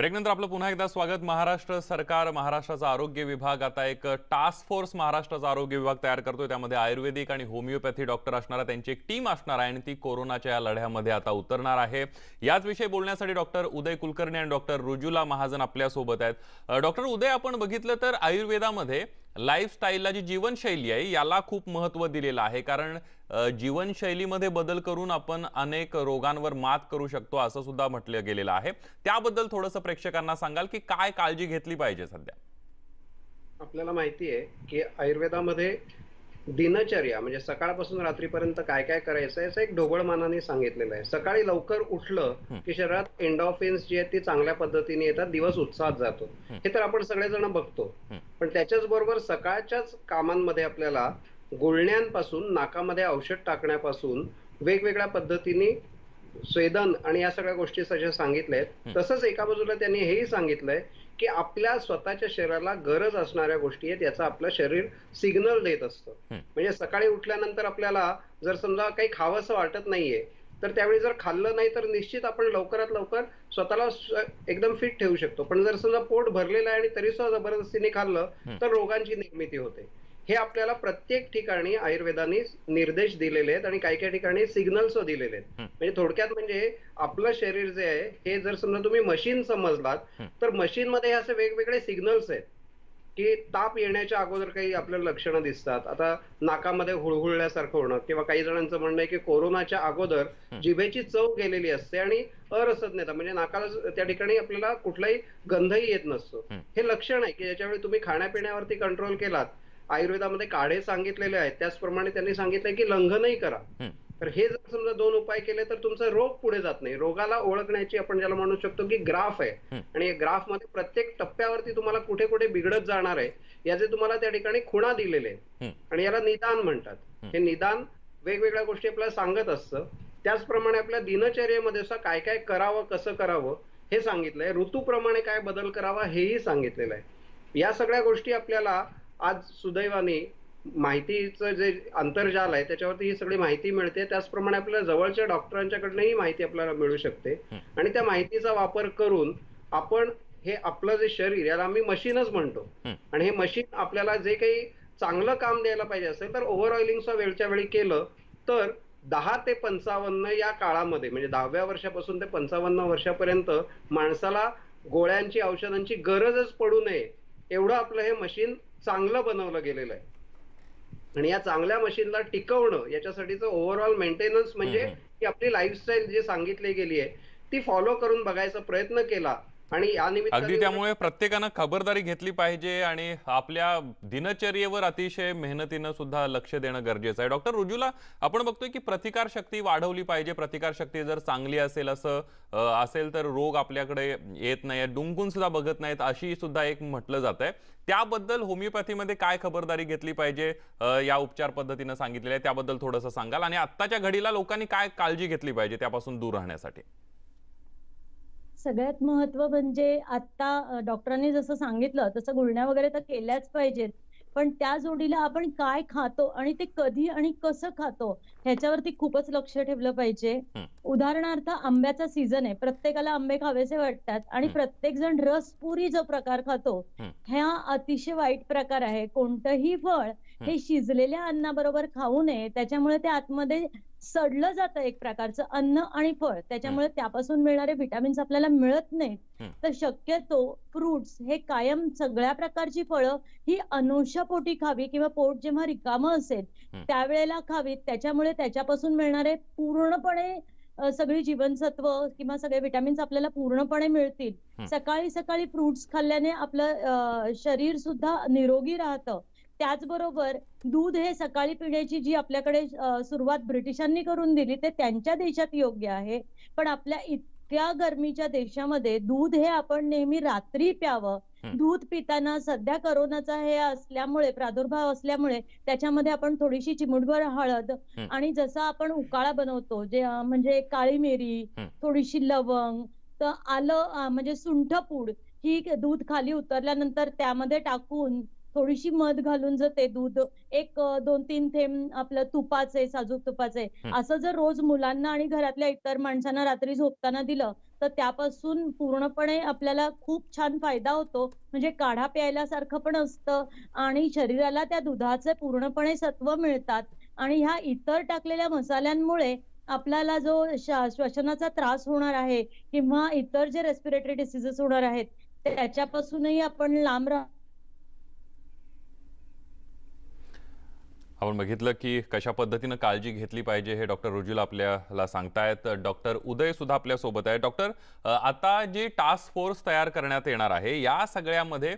ब्रेकनंतर आपलं पुन्हा एकदा स्वागत. महाराष्ट्र सरकार महाराष्ट्राचा आरोग्य विभाग आता एक टास्क फोर्स महाराष्ट्राचा आरोग्य विभाग तयार करतोय. त्यामध्ये आयुर्वेदिक आणि होमिओपॅथी डॉक्टर असणार त्यांची एक टीम असणार आहे आणि ती कोरोनाच्या या लढ्यामध्ये आता उतरणार आहे. याच विषयी बोलण्यासाठी डॉक्टर उदय कुलकर्णी आणि डॉक्टर रुजुला महाजन आपल्यासोबत आहेत. डॉक्टर उदय आपण बघितलं तर आयुर्वेदामध्ये लाईफस्टाईलला जी जीवनशैली आहे याला खूप महत्त्व दिलेलं आहे. कारण जीवनशैलीमध्ये बदल करून आपण अनेक रोगांवर मात करू शकतो असं सुद्धा म्हटलं गेलेलं आहे. त्याबद्दल थोडंसं प्रेक्षकांना सांगाल की काय काळजी घेतली पाहिजे सध्या? आपल्याला माहिती आहे की आयुर्वेदामध्ये दिनचर्या म्हणजे सकाळपासून रात्रीपर्यंत काय काय करायचं याचं एक ढोबळमानाने सांगितलेलं आहे. सकाळी लवकर उठलं की शरीरात एन्डॉफिन्स जी आहेत ती चांगल्या पद्धतीने येतात दिवस उत्साहात जातो. हे. तर आपण सगळेजण बघतो. पण त्याच्याच बरोबर सकाळच्याच कामांमध्ये आपल्याला गुळण्यांपासून नाकामध्ये औषध टाकण्यापासून वेगवेगळ्या पद्धतीने स्वेदन आणि या सगळ्या गोष्टी सगळ्या सांगितल्या आहेत तसंच एका बाजूला त्यांनी हेही सांगितलंय की आपल्या स्वतःच्या शरीराला गरज असणाऱ्या गोष्टी आहेत याचा आपलं शरीर सिग्नल देत असतं. म्हणजे सकाळी उठल्यानंतर आपल्याला जर समजा काही खावंसं वाटत नाहीये तर त्यावेळी जर खाल्लं नाही तर निश्चित आपण लवकरात लवकर स्वतःला स्व- एकदम फिट ठेवू शकतो. पण जर समजा पोट भरलेलं आहे आणि तरी सुद्धा जबरदस्तीने खाल्लं तर रोगांची निर्मिती होते. हे आपल्याला प्रत्येक ठिकाणी आयुर्वेदाने निर्देश दिलेले आहेत आणि काही काही ठिकाणी सिग्नल्स दिलेले आहेत. म्हणजे थोडक्यात म्हणजे आपलं शरीर जे आहे हे जर समजा तुम्ही मशीन समजलात तर मशीन मध्ये असे वेगवेगळे सिग्नल्स आहेत. की ताप येण्याच्या अगोदर काही आपल्याला लक्षणं दिसतात. आता नाकामध्ये हुळहुळल्यासारखं होणं किंवा काही जणांचं म्हणणं आहे की कोरोनाच्या अगोदर जिभेची चव गेलेली असते आणि अरसज्ञता म्हणजे नाकाला त्या ठिकाणी आपल्याला कुठलाही गंधही येत नसतो. हे. लक्षण आहे की ज्याच्यावेळी तुम्ही खाण्यापिण्यावरती कंट्रोल केलात आयुर्वेदामध्ये काढे सांगितलेले आहेत त्याचप्रमाणे त्यांनी सांगितलंय की लंघनही करा. तर हे जर समजा दोन उपाय केले तर तुमचा रोग पुढे जात नाही. रोगाला ओळखण्याची आपण ज्याला म्हणू शकतो की ग्राफ आहे. आणि या ग्राफमध्ये प्रत्येक टप्प्यावरती तुम्हाला कुठे कुठे बिघडत जाणार आहे याचे तुम्हाला त्या ठिकाणी खुणा दिलेले आहेत. आणि याला निदान म्हणतात. हे निदान वेगवेगळ्या गोष्टी आपल्याला सांगत असतं. त्याचप्रमाणे आपल्या दिनचर्येमध्ये काय काय करावं कसं करावं हे सांगितलंय. ऋतूप्रमाणे काय बदल करावा हेही सांगितलेलं आहे. या सगळ्या गोष्टी आपल्याला आज सुदैवाने माहितीचं जे आंतरजाल आहे त्याच्यावरती ही सगळी माहिती मिळते. त्याचप्रमाणे आपल्याला जवळच्या डॉक्टरांच्याकडनंही माहिती आपल्याला मिळू शकते. आणि त्या माहितीचा वापर करून आपण हे आपलं जे शरीर याला आम्ही मशीनच म्हणतो. आणि हे मशीन आपल्याला जे काही चांगलं काम द्यायला पाहिजे असेल तर ओव्हर ऑइलिंगचं वेळच्या वेळी केलं तर दहा ते पंचावन्न या काळामध्ये म्हणजे दहाव्या वर्षापासून ते पंचावन्न वर्षापर्यंत माणसाला गोळ्यांची औषधांची गरजच पडू नये. एवढं आपलं हे मशीन चांगलं बनवलं गेलेलं आहे. आणि या चांगल्या मशीनला टिकवणं याच्यासाठीचं ओव्हरऑल मेंटेनन्स म्हणजे की आपली लाईफस्टाईल जी सांगितली गेली आहे ती फॉलो करून बघायचा प्रयत्न केला आणि अगदी त्यामुळे प्रत्येकानं खबरदारी घेतली पाहिजे आणि आपल्या दिनचर्येवर अतिशय मेहनतीनं सुद्धा लक्ष देणं गरजेचं आहे. डॉक्टर रुजुला आपण बघतोय की प्रतिकार शक्ती वाढवली पाहिजे. प्रतिकार शक्ती जर चांगली असेल असं असेल तर रोग आपल्याकडे येत नाही डुंकून सुद्धा बघत नाहीत अशी सुद्धा एक म्हटलं जात आहे त्याबद्दल होमिओपॅथीमध्ये काय खबरदारी घेतली पाहिजे या उपचार पद्धतीनं सांगितलेलं आहे त्याबद्दल थोडंसं सांगाल. आणि आत्ताच्या घडीला लोकांनी काय काळजी घेतली पाहिजे त्यापासून दूर राहण्यासाठी? सगळ्यात महत्त्व म्हणजे आता डॉक्टरांनी जसं सांगितलं तसं गुळण्या वगैरे तर केल्याच पाहिजेत. पण त्या जोडीला आपण काय खातो आणि ते कधी आणि कसं खातो ह्याच्यावरती खूपच लक्ष ठेवलं पाहिजे. उदाहरणार्थ आंब्याचा सीझन आहे प्रत्येकाला आंबे खावेसे वाटतात आणि. प्रत्येक जण रसपुरी जो प्रकार खातो हं. अतिशय वाईट प्रकार आहे कोणतंही फळ हे शिजलेल्या अन्नाबरोबर खाऊ नये त्याच्यामुळे ते आतमध्ये सडलं जातं एक प्रकारचं अन्न आणि फळ त्याच्यामुळे त्यापासून मिळणारे विटामिन्स आपल्याला मिळत नाहीत. तर शक्यतो फ्रुट्स हे कायम सगळ्या प्रकारची फळं ही अनुषापोटी खावी किंवा पोट जेव्हा रिकामं असेल. त्यावेळेला खावीत त्याच्यामुळे त्याच्यापासून मिळणारे पूर्णपणे सगळी जीवनसत्व किंवा सगळे विटामिन्स आपल्याला पूर्णपणे मिळतील. सकाळी सकाळी फ्रुट्स खाल्ल्याने आपलं अ, शरीर सुद्धा निरोगी राहतं. त्याचबरोबर दूध हे सकाळी पिण्याची जी आपल्याकडे सुरुवात ब्रिटिशांनी करून दिली ते त्यांच्या देशात योग्य आहे. पण आपल्या इतक्या गरमीच्या देशामध्ये दूध हे आपण नेहमी रात्री प्यावं. दूध पिताना सध्या करोनाचा हे असल्यामुळे प्रादुर्भाव असल्यामुळे त्याच्यामध्ये आपण थोडीशी चिमुटभर हळद. आणि जसा आपण उकाळा बनवतो जे म्हणजे काळी मिरी. थोडीशी लवंग तर आलं म्हणजे सुंठ पूड ही दूध खाली उतरल्यानंतर त्यामध्ये टाकून थोडीशी मध घालून जर ते दूध एक दोन तीन थेंब आपलं तुपाचे साजूक तुपाचे. असं जर रोज मुलांना आणि घरातल्या इतर माणसांना रात्री झोपताना दिलं तर त्यापासून पूर्णपणे आपल्याला खूप छान फायदा होतो म्हणजे काढा प्यायल्यासारखं पण असतं आणि शरीराला त्या दुधाचे पूर्णपणे सत्व मिळतात आणि ह्या इतर टाकलेल्या मसाल्यांमुळे आपल्याला जो श्वा- श्वसनाचा त्रास होणार आहे किंवा इतर जे रेस्पिरेटरी डिसीजेस होणार आहेत त्याच्यापासूनही आपण लांब राह आपण बघितलं की कशा पद्धतीनं काळजी घेतली पाहिजे हे डॉक्टर रुजुला आपल्याला सांगतायत. डॉक्टर उदय सुद्धा आपल्यासोबत आहे. डॉक्टर आता जी टास्क फोर्स तयार करण्यात येणार आहे या सगळ्यामध्ये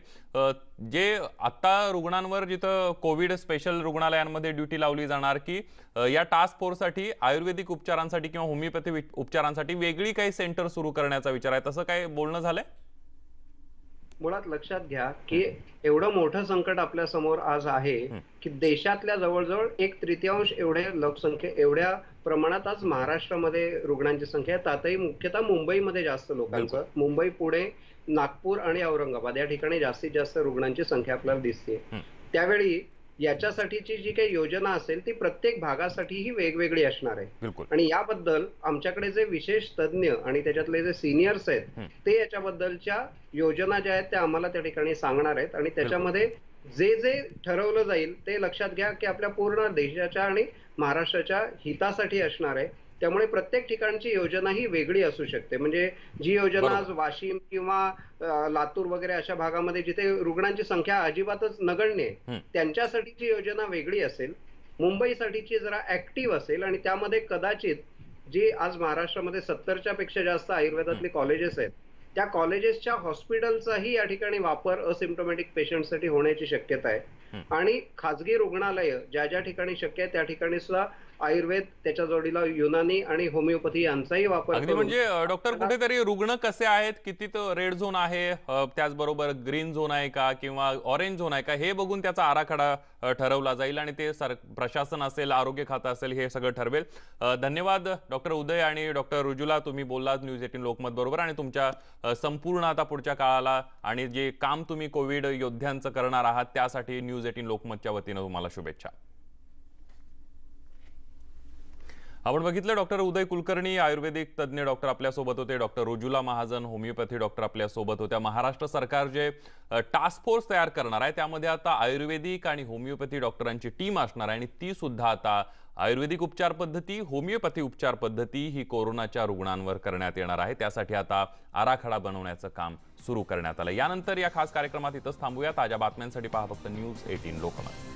जे आता रुग्णांवर जिथं कोविड स्पेशल रुग्णालयांमध्ये ड्युटी लावली जाणार की या टास्क फोर्ससाठी आयुर्वेदिक उपचारांसाठी किंवा होमिओपॅथी उपचारांसाठी वेगळी काही सेंटर सुरू करण्याचा विचार आहे. तसं काय बोलणं झालंय? मुळात लक्षात घ्या की एवढं मोठं संकट आपल्यासमोर आज आहे. की देशातल्या जवळजवळ एक तृतीयांश एवढे लोकसंख्ये एवढ्या प्रमाणात आज महाराष्ट्रामध्ये रुग्णांची संख्या आहे. त्यातही मुख्यतः मुंबईमध्ये जास्त लोकांचं. मुंबई पुणे नागपूर आणि औरंगाबाद या ठिकाणी जास्तीत जास्त रुग्णांची संख्या आपल्याला दिसते. त्यावेळी याच्यासाठीची जी काही योजना असेल ती प्रत्येक भागासाठी ही वेगवेगळी असणार आहे. आणि याबद्दल आमच्याकडे जे विशेष तज्ज्ञ आणि त्याच्यातले जे सिनियर्स. आहेत ते याच्याबद्दलच्या योजना ज्या आहेत त्या आम्हाला त्या ठिकाणी सांगणार आहेत. आणि त्याच्यामध्ये जे जे ठरवलं जाईल ते लक्षात घ्या की आपल्या पूर्ण देशाच्या आणि महाराष्ट्राच्या हितासाठी असणार आहे त्यामुळे प्रत्येक ठिकाणची योजना ही वेगळी असू शकते म्हणजे जी योजना. आज वाशिम किंवा लातूर वगैरे अशा भागामध्ये जिथे रुग्णांची संख्या अजिबातच नगण्य. आहे त्यांच्यासाठीची योजना वेगळी असेल मुंबईसाठीची जरा ऍक्टिव्ह असेल आणि त्यामध्ये कदाचित जी आज महाराष्ट्रामध्ये सत्तरच्या पेक्षा जास्त आयुर्वेदातली कॉलेजेस आहेत त्या कॉलेजेसच्या हॉस्पिटलचाही या ठिकाणी वापर असिम्टोमॅटिक पेशंटसाठी होण्याची शक्यता आहे. आणि खाजगी रुग्णालय ज्या ज्या ठिकाणी शक्य आहे त्या ठिकाणी सुद्धा आयुर्वेद त्याच्या जोडीला युनानी आणि होमिओपॅथी यांचाही वापर म्हणजे डॉक्टर कुठेतरी रुग्ण कसे आहेत किती रेड झोन आहे त्याचबरोबर ग्रीन झोन आहे का किंवा ऑरेंज झोन आहे का हे बघून त्याचा आराखडा ठरवला जाईल आणि ते सर प्रशासन असेल आरोग्य खातं असेल हे सगळं ठरवेल. धन्यवाद डॉक्टर उदय आणि डॉक्टर रुजुला तुम्ही बोललात न्यूज एटीन लोकमत बरोबर आणि तुमच्या संपूर्ण आता पुढच्या काळाला आणि जे काम तुम्ही कोविड योद्ध्यांचं करणार आहात त्यासाठी न्यूज एटीन लोकमतच्या वतीनं तुम्हाला शुभेच्छा. आपण बघितलं डॉक्टर उदय कुलकर्णी आयुर्वेदिक तज्ज्ञ डॉक्टर आपल्यासोबत होते doctor Rujula Mahajan homeopathy doctor आपल्यासोबत होत्या. महाराष्ट्र सरकार जे टास्क फोर्स तयार करणार आहे त्यामध्ये आता आयुर्वेदिक आणि होमिओपॅथी डॉक्टरांची टीम असणार आहे आणि ती सुद्धा आता आयुर्वेदिक उपचार पद्धती होमिओपॅथी उपचार पद्धती ही कोरोनाच्या रुग्णांवर करण्यात येणार आहे. त्यासाठी आता आराखडा बनवण्याचं काम सुरू करण्यात आलं. यानंतर या खास कार्यक्रमात इथंच थांबूया. ताज्या बातम्यांसाठी पहा फक्त न्यूज एटीन लोकमत.